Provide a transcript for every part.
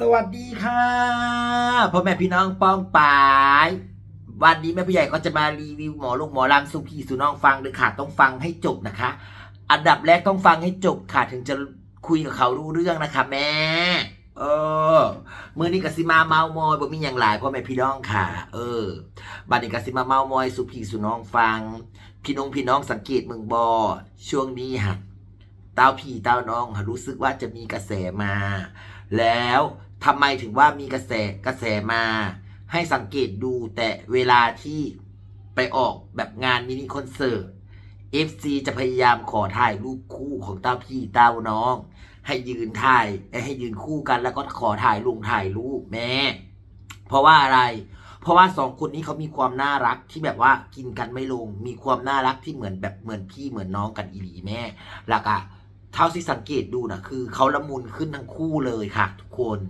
สวัสดีค่ะพ่อแม่พี่น้องป้องปายวันนี้แม่ผู้ใหญ่ก็จะมารีวิวหมอลูกหมอลำสุพีสุน้องฟังเลยค่ะต้องฟังให้จบนะคะ อันดับแรกต้องฟังให้จบค่ะถึงจะคุยกับเขารู้เรื่องนะคะ แม่เออมือนี้กสิมาเมามอยบ่มีอย่างหลายพ่อแม่พี่น้องค่ะ เออบัดนี้กสิมาเมามอยสุพีสุน้องฟัง พี่น้องพี่น้องสังเกตเมืองบอช่วงนี้ฮะเต้าพี่เต้าน้องรู้สึกว่าจะมีกระแสมา แล้ว ทำไมถึงว่ามีกระแสกระแสมา ให้สังเกตดูแต่เวลาที่ไปออกแบบงานมินิคอนเสิร์ต FC จะพยายามขอถ่ายรูปคู่ของเต้าพี่เต้าน้อง ให้ยืนถ่ายเอ้ยให้ยืนคู่กันแล้วก็ขอถ่ายลงถ่ายรูปแม่ เพราะว่าอะไร เพราะว่าสองคนนี้เขามีความน่ารักที่แบบว่ากินกันไม่ลง มีความน่ารักที่เหมือนแบบเหมือนพี่เหมือนน้องกันอีหลีแม่แล้วก็เท่าที่สังเกตดูนะคือเขาละมุนขึ้นทั้งคู่เลยค่ะ ทุกคน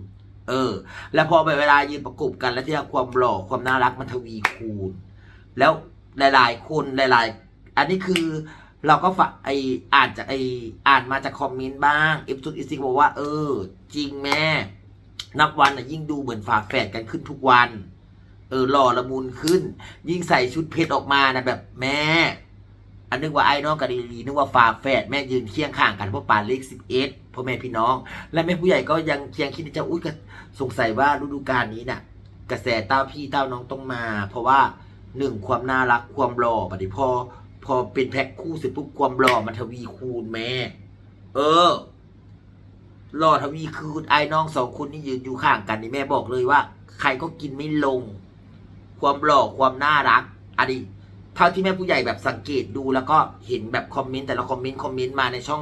เออ แล้วพอไปเวลายืนประกบกันแล้วที่ความหล่อความน่ารักมันทวีคูณ แล้วหลาย ๆ คนหลาย ๆ อันนี้คือเราก็ฝากไออ่านจากไออ่านมาจากคอมเมนต์บ้างเอฟซุดอีซิบอกว่า เออ จริงแม่ นับวันนะยิ่งดูเหมือนฝาแฝดกันขึ้นทุกวัน เออหล่อละมุนขึ้น ยิ่งใส่ชุดเพชรออกมานะแบบแม่ อันนึกว่าไอ้น้องกับดีนึกว่าฝาแฝดแม่ยืนเคียงข้างกันเพราะป่านเลขสิบเอ็ด พ่อแม่พี่น้อง และแม่ผู้ใหญ่ก็ยังเคียงคิดในใจอุ้ยก็สงสัยว่าฤดูกาลนี้น่ะ กระแสเต้าพี่เต้าน้องต้องมา เพราะว่าหนึ่งความน่ารักความหล่อปฏิพอพอเป็นแพ็คคู่เสร็จปุ๊บความหล่อมันทวีคูณแม่ เออหล่อทวีคูณไอ้น้องสองคนนี่ยืนอยู่ข้างกันนี่แม่บอกเลยว่า ใครก็กินไม่ลง ความหล่อความน่ารักอันนี้เท่าที่แม่ผู้ใหญ่แบบสังเกตดูแล้วก็เห็นแบบคอมเมนต์แต่ละคอมเมนต์คอมเมนต์มาในช่อง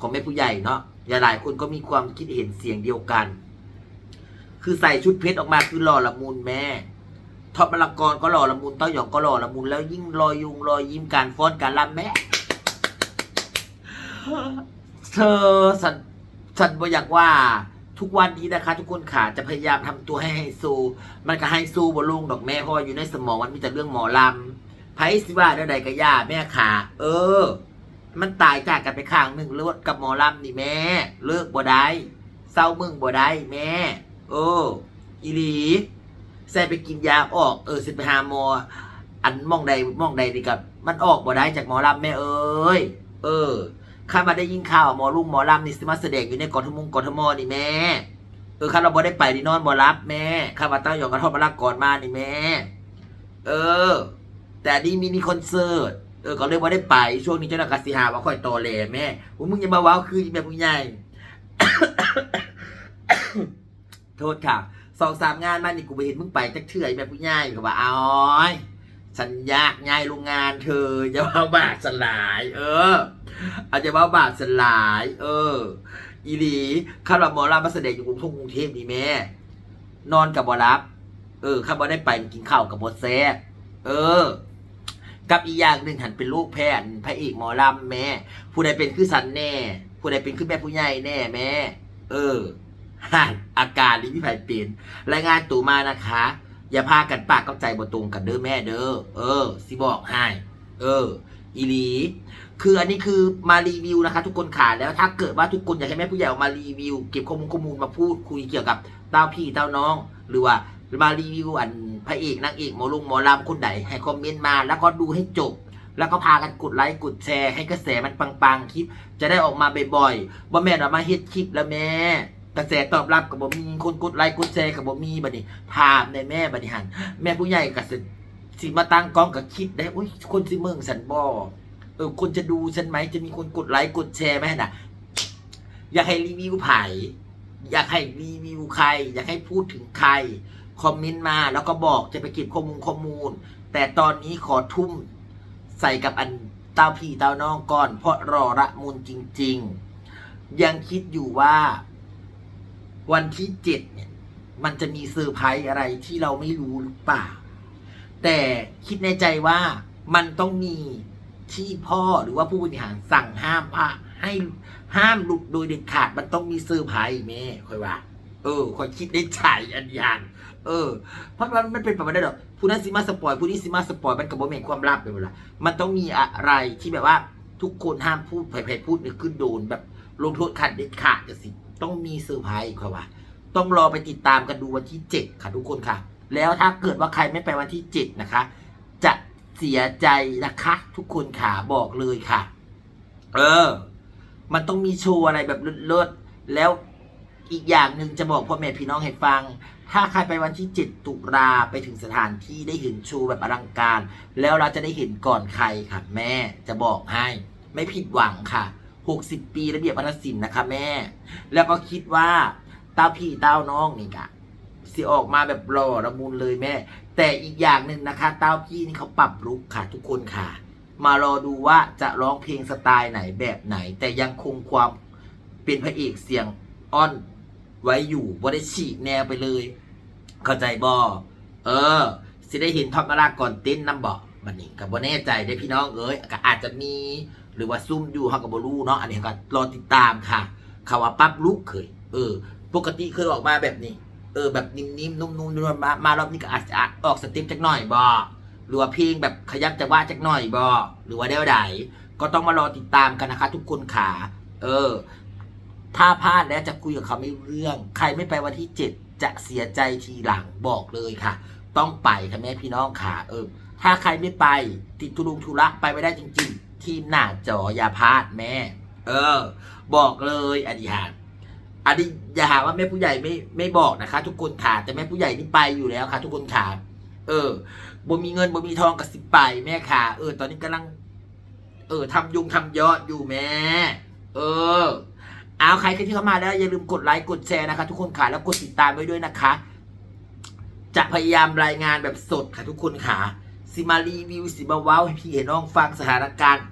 ของแม่ผู้ใหญ่เนาะ หลายๆคนก็มีความคิดเห็นเสียงเดียวกัน คือใส่ชุดเพชรออกมาคือหล่อละมุนแม่ท็อปมะละกรก็หล่อละมุนเต้าหยองก็หล่อละมุนแล้วยิ่งรอยยุงรอยยิ้มการฟ้อนการรำแม่เธอสันสันบอกอยากว่าทุกวันนี้นะคะ ทุกคนขาจะพยายามทำตัวให้ไฮโซมันก็ไฮโซบ่ลงดอกแม่เพราะว่าอยู่ในสมองมันมีแต่เรื่องหมอลำไพ่สิว่าใดๆก็ย่าแม่ขาเออ มันตายจากกันไปข้างหนึ่งเลือดกับหมอลำนี่แม่ เลิกบ่ได้เศร้ามึงบ่ได้แม่เอออีหลีแซ่ไปกินยาออกเออสิไปหาหมอ อันมองใดมองใดดีกับ มันออกบ่ได้จากหมอลำแม่เอ้ยเออข้ามาได้ยินข่าวหมอลุงหมอลำนี่สิมาแสดงอยู่ในกรทมงกรทมนี่แม่เออข้าเราบ่ได้ไปนี่นอนบ่รับแม่ข้ามาตั้งยองกระทบมาลักก่อนมานี่แม่เออ แต่อันนี่มินิคอนเสิร์ต เออก็เลยบ่าได้ไปช่วงนี้เจ้าหน้ากัสิหาว่าค่อยโตแหลแม่ว่ามึงอย่ามาว้าคือแบบมึงใหญ่โทษค่ะสองสามงานมานี่กูไปเห็นมึงไปจักเถื่อยแบบผู้ใหญ่ก็ว่าอ้อยฉันยากง่ายโรงงานเธอจะว่าบาทสลาย เอออาจจะว่าบาทสลาย เออ อีหลีข้าราหมอลามาแสดงอยู่กรุงทพกรุงเทพนี่แม่ นอนกับบอรับ เออข้าบอได้ไปกินข้าวกับบอแซ่เออ กับอีกอย่างหนึ่งหันเป็นลูกแพทย์พระเอกหมอลำแม่ ผู้ใดเป็นคือสันแน่ ผู้ใดเป็นคือแม่ผู้ใหญ่แน่แม่ เออห่านอาการลิ้นพี่ไผ่เปลี่ยนรายงานตัวมานะคะ อย่าพากันปากกับใจบ่ตรงกันเด้อแม่เด้อเออสิบอกให้เออ อีหลี คืออันนี้คือมารีวิวนะคะ ทุกคนขาแล้วถ้าเกิดว่าทุกคนอยากให้แม่ผู้ใหญ่ออกมารีวิว เก็บข้อมูลข้อมูลมาพูดคุยเกี่ยวกับเต้าพี่เต้าน้อง หรือว่า มารีวิวอันพระเอกนางเอกหมอลุงหมอลำคนไหนให้คอมเมนต์มา แล้วก็ดูให้จบ แล้วก็พากันกดไลค์กดแชร์ให้กระแสมันปังๆคลิป จะได้ออกมาบ่อยๆว่าแม่เรามาเฮ็ดคลิปแล้วแม่กระแสตอบรับกับบ่มีคนกดไลค์กดแชร์กับบ่มีบัดนี้ถามในแม่บัดนี้หันแม่ผู้ใหญ่ก็สิสิมาตั้งกล้องก็คิดได้อุ้ยคนสิเมืองสันบ่เออคนจะดูฉันไหมจะมีคนกดไลค์กดแชร์ไหมน่ะอยากให้รีวิวไผ่ อยากให้รีวิวใคร อยากให้พูดถึงใคร คอมเมนต์มาแล้วก็บอกจะไปเก็บข้อมูลข้อมูล แต่ตอนนี้ขอทุ่มใส่กับอันเต้าพี่เต้าน้องก่อน เพราะรอระมุนจริง ๆ ยังคิดอยู่ว่าวันที่เจ็ดเนี่ย มันจะมีเซอร์ไพรส์อะไรที่เราไม่รู้หรือเปล่า แต่คิดในใจว่ามันต้องมีที่พ่อหรือว่าผู้บริหารสั่งห้ามพระ ให้ห้ามหลุดโดยเด็ดขาดมันต้องมีเซอร์ไพรส์แม่ค่อยว่า เออค่อยคิดในใจอันอย่างเออ เพราะมันมันเป็นไปไม่ได้หรอกผู้นั้นสิมาสปอยผู้นี้สิมาสปอยมันกับโมเมนความลับไปหมดละมันต้องมีอะไรที่แบบว่าทุกคนห้ามพูดไผ่ๆพูดเนี่ยขึ้นโดนแบบลงโทษขัดเด็ดขาดจะสิ ต้องมีเซอร์ไพรส์ค่อยว่า ต้องรอไปติดตามกันดูวันที่7ค่ะทุกคนค่ะ แล้วถ้าเกิดว่าใครไม่ไปวันที่7นะคะ จะเสียใจนะคะ ทุกคนค่ะบอกเลยค่ะ เออ มันต้องมีโชว์อะไรแบบเลิศๆแล้วอีกอย่างหนึ่งจะบอกพ่อแม่พี่น้องให้ฟัง ถ้าใครไปวันที่ 7 ตุลาไปถึงสถานที่ได้เห็นโชว์แบบอลังการ แล้วเราจะได้เห็นก่อนใครค่ะ แม่จะบอกให้ไม่ผิดหวังค่ะ 60 ปีระเบียบวัฒนศิลป์นะคะแม่ แล้วก็คิดว่าเต้าพี่เต้าน้องนี่กะสิออกมาแบบหล่อละมุนเลยแม่ แต่อีกอย่างหนึ่งนะคะ เต้าพี่นี่เขาปรับลุกค่ะ ทุกคนค่ะ มารอดูว่าจะร้องเพลงสไตล์ไหนแบบไหน แต่ยังคงความเป็นพระเอกเสียงอ้อนไว้อยู่บ่ได้ฉีกแนวไปเลย เข้าใจบอเออ สิได้เห็นท็อปนาราก่อนเต้นน้ำบอกมันนี่กับบ่แน่ใจได้พี่น้องเอ้ยก็อาจจะมี หรือว่าซุ่มอยู่ฮากับบรู้เนาะอันนี้ก็รอติดตามค่ะเขาว่าปั๊บลุกเคยเออ ปกติเคยออกมาแบบนี้ เออแบบนิ่มๆนุ่มๆนวลๆมามารอบนี้ก็อาจจะออกสเต็ปจักหน่อยบอ หรือว่าเพลงแบบขยับจะว่าจักหน่อยบอหรือว่าเด้วใดก็ต้องมารอติดตามกันนะคะ ทุกคนขาเออ ถ้าพลาดแล้วจะคุยกับเขาไม่รู้เรื่อง ใครไม่ไปวันที่เจ็ดจะเสียใจทีหลังบอกเลยค่ะ ต้องไปค่ะแม่พี่น้องค่ะเออ ถ้าใครไม่ไป ติดทุลุงทุระไปไม่ได้จริง ๆ ทีมหน้าจออย่าพลาดแม่ เออ บอกเลยอธิหารอันนี้อย่าหาว่าแม่ผู้ใหญ่ไม่ไม่บอกนะคะ ทุกคนค่ะแต่แม่ผู้ใหญ่นี่ไปอยู่แล้วค่ะ ทุกคนค่ะ เออบ่มีเงินบ่มีทองกับสิไปแม่ค่ะ เออ ตอนนี้กำลัง เออทำยุงทำยอดอยู่แม่ เออ เอาใครที่เข้ามาแล้ว อย่าลืมกดไลค์กดแชร์นะคะ ทุกคนค่ะแล้วกดติดตามไว้ด้วยนะคะ จะพยายามรายงานแบบสดค่ะทุกคนค่ะสิมารีวิวสิมาว้าให้พี่เห็นน้องฟังสถานการณ์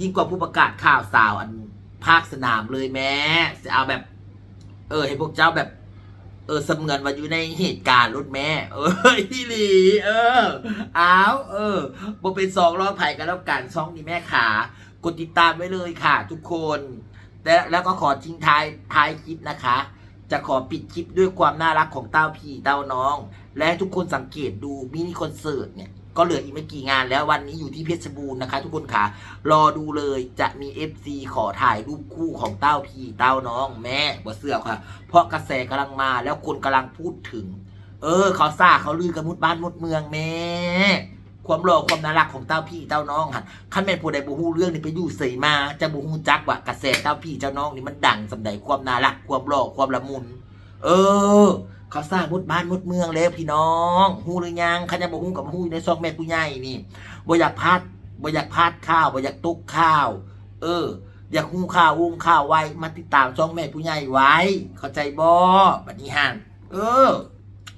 ยิ่งกว่าผู้ประกาศข่าวสาวอันภาคสนามเลยแม่จะเอาแบบ เออให้พวกเจ้าแบบ เออเสมือนว่าอยู่ในเหตุการณ์รถแม่ เออที่หลี เอออ้าวเออบ่เป็นสองรอบไผ่กันแล้วกันช่องนี้แม่ขากดติดตามไว้เลยค่ะ ทุกคนและแล้วก็ขอทิ้งท้ายท้ายคลิปนะคะ จะขอปิดคลิปด้วยความน่ารักของเต้าพี่เต้าน้อง และทุกคนสังเกตดูมินิคอนเสิร์ตเนี่ย ก็เหลืออีกไม่กี่งานแล้ววันนี้อยู่ที่เพชรบูรณ์นะคะ ทุกคนค่ะ รอดูเลยจะมี FC ขอถ่ายรูปคู่ของเต้าพี่เต้าน้องแม่บ่เสือค่ะ เพราะกระแสกำลังมาแล้วคนกำลังพูดถึง เออเขาซ่าเขาลือกันมุดบ้านมุดเมืองแม่ความหล่อความน่ารักของเต้าพี่เต้าน้องค่ะขั้นแม่ผู้ใดบูฮู้เรื่องนี้ไปอยู่เสยมาจะบูฮู้จักว่ากระแสเต้าพี่เจ้าน้องนี่มันดังสำใดความน่ารักความหล่อความละมุน เออ เขาสร้างมุดบ้านมุดเมืองแล้วพี่น้องฮู้หรือยังขันยังบ่ฮู้กับฮู้อยู่ในซองแม่ผู้ใหญ่นี่บ่อยากพลาดบ่อยากพลาดข้าวบ่อยากตุกข้าว เออ อยากฮู้ข้าววุ้งข้าวไว้มาติดตามช่องแม่ผู้ใหญ่ไว้ เข้าใจบ่บัดนี้ห่านเออ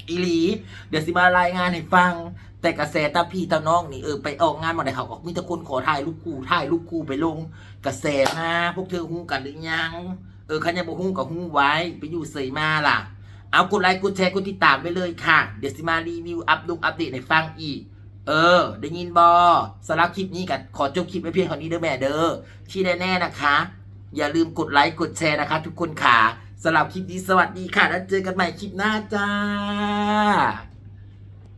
อีหลี เดี๋ยวสิมารายงานให้ฟัง แต่กระแสตาพี่ตาน้องนี่เออไปออกงานมาไหนเขาบอกมีแต่คนขอถ่ายรูปคู่ถ่ายรูปคู่ไปลง กระแสมาพวกเธอฮู้กันหรือยัง เออคันยังบ่ฮู้ก็ฮู้ไว้ ไปอยู่เสยมาล่ะ เอากดไลค์กดแชร์กดติดตามไปเลยค่ะ เดี๋ยวสิมารีวิวอัปดงอัปเดตให้ฟังอีก เออ ได้ยินบอสำหรับคลิปนี้กันขอจบคลิปไว้เพียงเท่านี้เด้อแม่เด้อที่แน่ๆนะคะ อย่าลืมกดไลค์กดแชร์นะคะ ทุกคนค่ะสำหรับคลิปนี้สวัสดีค่ะ แล้วเจอกันใหม่คลิปหน้าจ้า